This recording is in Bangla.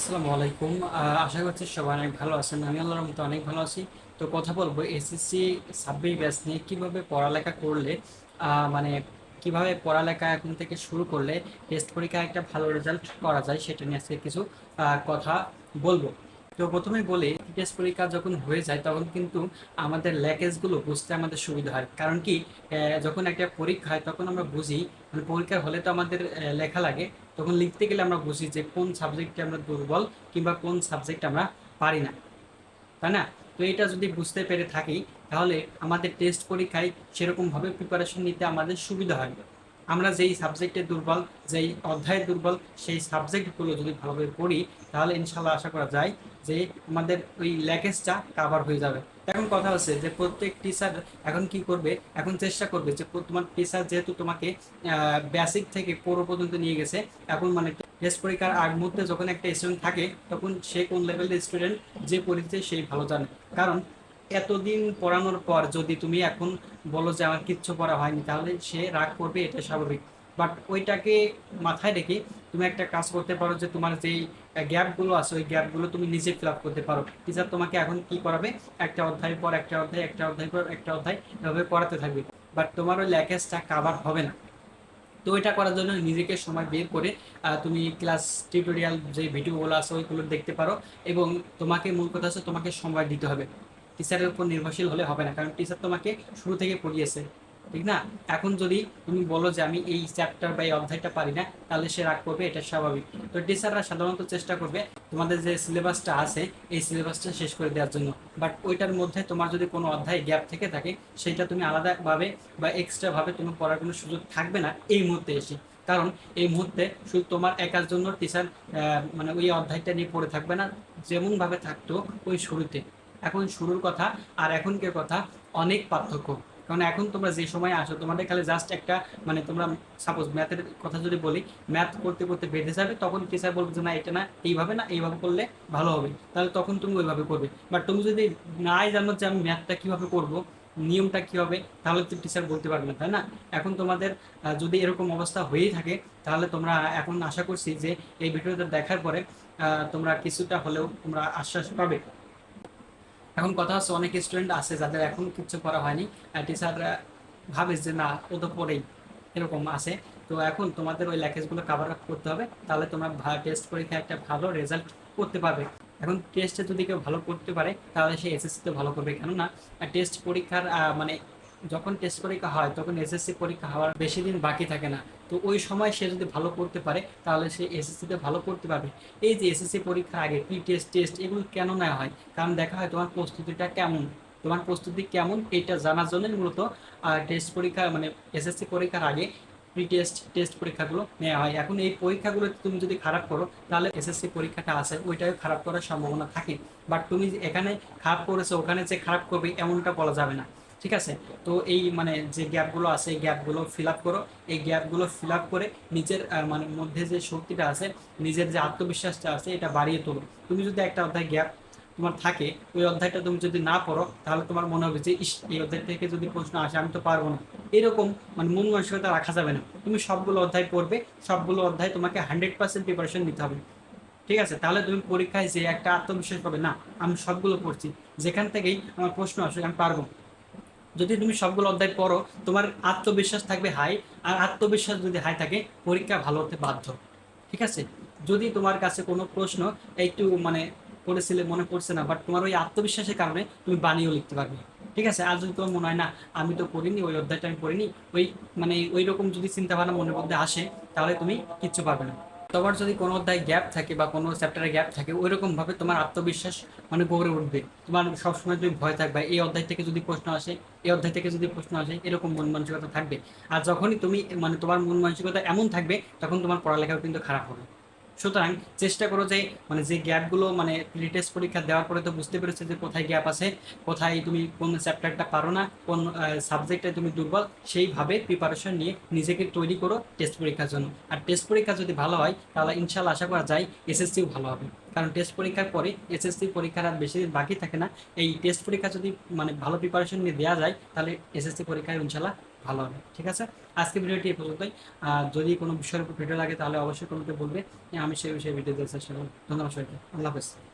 আসসালামু আলাইকুম। আশা করছি সবাই অনেক ভালো আছেন। আমি আল্লাহর মতো অনেক ভালো আছি। তো কথা বলব, এসএসসি ব্যাচ নিয়ে কীভাবে পড়ালেখা করলে মানে কীভাবে পড়ালেখা এখন থেকে শুরু করলে টেস্ট একটা ভালো রেজাল্ট করা যায় সেটা নিয়ে আজকে কিছু কথা বলব। তো প্রথমে বলি টেস্ট পরীক্ষা যখন হয়ে যায় তখন কিন্তু আমাদের ল্যাকেজগুলো বুঝতে আমাদের সুবিধা হয়। কারণ কি যখন একটা পরীক্ষা হয় তখন আমরা বুঝি মানে পরীক্ষা হলে তো আমাদের লেখা লাগে। তখন লিখতে গেলে আমরা বুঝি যে কোন সাবজেক্টে আমরা দুর্বল কিংবা কোন সাবজেক্ট আমরা পারি না। তাই না? তো এটা যদি বুঝতে পেরে থাকি, তাহলে আমাদের টেস্ট পরীক্ষায় সেরকমভাবে প্রিপারেশন নিতে আমাদের সুবিধা হয়। আমরা যেই সাবজেক্টে দুর্বল, যেই অধ্যায়ে দুর্বল, সেই সাবজেক্টগুলো যদি ভালোভাবে পড়ি, তাহলে ইনশাল্লাহ আশা করা যায় যে আমাদের ওই ল্যাকেজটা কাভার হয়ে যাবে। এখন কথা হচ্ছে যে প্রত্যেক টিচার এখন কি করবে? এখন চেষ্টা করবে যে তোমার টিচার যেহেতু তোমাকে বেসিক থেকে পুরো পর্যন্ত নিয়ে গেছে, এখন মানে টেস্ট পরীক্ষার আগ মুহূর্তে যখন একটা স্টুডেন্ট থাকে, তখন সে কোন লেভেলের স্টুডেন্ট যে পরিচিত সেই ভালো জানে। কারণ এতদিন পড়ানোর পর যদি তুমি এখন বলো যে আমার কিচ্ছু পড়া হয়নি, তাহলে সে রাগ করবে, এটা স্বাভাবিক। বাট ওইটাকে মাথায় রেখে তুমি একটা কাজ করতে পারো যে তোমার যেই গ্যাপগুলো আছে, ওই গ্যাপগুলো তুমি নিজে ফিল আপ করতে পারো। টিচার তোমাকে এখন কি করাবে একটা অধ্যায় পর একটা অধ্যায় একটা অধ্যায় পর একটা অধ্যায়, এভাবে পড়াতে থাকবে। বাট তোমার ওই ল্যাকেজটা কাভার হবে না। তো এটা করার জন্য নিজেকে সময় বের করে তুমি ক্লাস টিউটোরিয়াল যে ভিডিওগুলো আছে ওইগুলো দেখতে পারো। এবং তোমাকে মূল কথা হচ্ছে তোমাকে সময় দিতে হবে। টিচারের উপর নির্ভরশীল হলে হবে না। কারণ টিচার তোমাকে শুরু থেকে পড়িয়েছে। ঠিক না? এখন যদি তুমি বলো যে আমি এই চ্যাপ্টার বা এই অধ্যায়টা পারি না, তাহলে সে রাগ করবে, এটা স্বাভাবিক। তো টিচাররা সাধারণত চেষ্টা করবে তোমাদের যে সিলেবাসটা আছে, এই সিলেবাসটা শেষ করে দেওয়ার জন্য। বাট ওইটার মধ্যে তোমার যদি কোনো অধ্যায় গ্যাপ থেকে থাকে, সেটা তুমি আলাদাভাবে বা এক্সট্রা ভাবে তুমি পড়ার কোনো সুযোগ থাকবে না এই মুহূর্তে এসে। কারণ এই মুহূর্তে শুধু তোমার একার জন্য টিচার মানে ওই অধ্যায়টা নিয়ে পড়ে থাকবে না যেমন ভাবে থাকতো ওই শুরুতে। এখন শুরুর কথা আর এখনকার কথা অনেক পার্থক্য। কারণ এখন তোমরা যে সময় আসো, তোমাদের খালি জাস্ট একটা মানে তোমরা সাপোজ ম্যাথের কথা যদি বলি ম্যাথ করতে করতে বেঁধে যাবে, তখন টিচার বলবে যে না, এটা না, এইভাবে না, এইভাবে করলে ভালো হবে। তাহলে তখন তুমি ওইভাবে করবে। বাট তুমি যদি নাই জানো যে আমি ম্যাথটা কীভাবে করব, নিয়মটা কি হবে তাহলে তো টিচার বলতে পারবে না, তাই না? এখন তোমাদের যদি এরকম অবস্থা হয়েই থাকে, তাহলে তোমরা এখন আশা করছি যে এই ভিডিওটা দেখার পরে তোমরা কিছুটা হলেও তোমরা আশ্বাস পাবে। এখন কথা হচ্ছে অনেক স্টুডেন্ট আছে যাদের এখন কিছু করা হয়নি। টিচার ভাবে যে না, ও তো পড়েই, এরকম আছে। তো এখন তোমাদের ওই ল্যাকেজগুলো কাভার আপ করতে হবে, তাহলে তোমরা টেস্ট পরীক্ষায় একটা ভালো রেজাল্ট করতে পারবে। এখন টেস্টে যদি কেউ ভালো করতে পারে, তাহলে সে এসএসসিতে ভালো করবে। কেননা টেস্ট পরীক্ষার মানে যখন টেস্ট পরীক্ষা হয়, তখন এসএসসি পরীক্ষা হওয়ার বেশি দিন বাকি থাকে না। তো ওই সময় সে যদি ভালো করতে পারে, তাহলে সে এসএসসিতে ভালো করতে পারবে। এই যে এসএসসি পরীক্ষার আগে প্রি টেস্ট টেস্ট এগুলো কেন নেওয়া হয়? কারণ দেখা হয় তোমার প্রস্তুতিটা কেমন? তোমার প্রস্তুতি কেমন? এটা জানার জন্যই মূলত টেস্ট পরীক্ষা মানে এসএসসি পরীক্ষার আগে প্রি টেস্ট টেস্ট পরীক্ষাগুলো নেওয়া হয়। এখন এই পরীক্ষাগুলো তুমি যদি খারাপ করো, তাহলে এসএসসি পরীক্ষাটা আছে, ওইটাও খারাপ করার সম্ভাবনা থাকে। বাট তুমি এখানে খারাপ করেছ, ওখানে যে খারাপ করবে, এমনটা বলা যাবে না। ঠিক আছে? তো এই মানে যে গ্যাপগুলো আছে, এই গ্যাপগুলো ফিল আপ করো। এই গ্যাপগুলো ফিল আপ করে নিজের মানে মধ্যে যে শক্তিটা আছে, নিজের যে আত্মবিশ্বাসটা আছে, এটা বাড়িয়ে তোলো। তুমি যদি একটা অধ্যায় গ্যাপ তোমার থাকে, ওই অধ্যায়টা তুমি যদি না পড়ো, তাহলে তোমার মনে হবে যে, ইস, এই অধ্যায় থেকে যদি প্রশ্ন আসে, আমি তো পারব না। এরকম মানে মন মানসিকতা রাখা যাবে না। তুমি সবগুলো অধ্যায় পড়বে, সবগুলো অধ্যায় তোমাকে হান্ড্রেড পার্সেন্ট প্রিপারেশন নিতে হবে। ঠিক আছে? তাহলে তুমি পরীক্ষায় যে একটা আত্মবিশ্বাস পাবে, না, আমি সবগুলো পড়ছি। যেখান থেকেই আমার প্রশ্ন আসে আমি পারব যদি তুমি সবগুলো অধ্যায় পড়ো, তোমার আত্মবিশ্বাস থাকবে হাই আর আত্মবিশ্বাস যদি হাই থাকে, পরীক্ষা ভালো হতে বাধ্য। ঠিক আছে? যদি তোমার কাছে কোনো প্রশ্ন, একটু মানে পড়েছিলে, মনে পড়ছে না বাট তোমার ওই আত্মবিশ্বাসের কারণে তুমি বানিয়েও লিখতে পারবে। ঠিক আছে? আর যদি তোমার মনে হয়, না, আমি তো পড়িনি, ওই অধ্যায়টা আমি পড়িনি, ওই মানে ওই রকম যদি চিন্তা ভাবনা মনের মধ্যে আসে, তাহলে তুমি কিচ্ছু পারবে না। তোমার যদি কোনো অধ্যায় গ্যাপ থাকে বা কোনো চ্যাপ্টারে গ্যাপ থাকে ওই রকমভাবে তোমার আত্মবিশ্বাস মানে গড়ে উঠবে। তোমার সবসময় তুমি ভয় থাকবে, এই অধ্যায় থেকে যদি প্রশ্ন আসে, এই অধ্যায় থেকে যদি প্রশ্ন আসে, এরকম মন মানসিকতা থাকবে। আর যখনই তুমি মানে তোমার মন মানসিকতা এমন থাকবে, তখন তোমার পড়ালেখাও কিন্তু খারাপ হবে। সুতরাং চেষ্টা করো যে মানে যে গ্যাপগুলো মানে টেস্ট পরীক্ষা দেওয়ার পরে তো বুঝতে পেরেছ যে কোথায় গ্যাপ আছে, কোথায় তুমি কোন চ্যাপ্টারটা পারো না, কোন সাবজেক্টে তুমি দুর্বল, সেইভাবে প্রিপারেশন নিয়ে নিজেকে তৈরি করো টেস্ট পরীক্ষার জন্য। আর টেস্ট পরীক্ষা যদি ভালো হয়, তাহলে ইনশাল্লাহ আশা করা যায় এসএসসিও ভালো হবে। কারণ টেস্ট পরীক্ষার পরে এসএসসি পরীক্ষার আর বেশি দিন বাকি থাকে না। এই টেস্ট পরীক্ষা যদি মানে ভালো প্রিপারেশন নিয়ে দেওয়া যায়, তাহলে এসএসসি পরীক্ষায় ইনশাল্লাহ ভালো হবে। ঠিক আছে? আজকে ভিডিওটি এই পর্যন্তই। যদি কোনো বিষয়ের উপর ভিডিও লাগে, তাহলে অবশ্যই কমেন্টে বলবে। আমি সেই বিষয়ে ভিডিও দেওয়ার চেষ্টা করব ধন্যবাদ সবাইকে। আল্লাহ হাফেজ।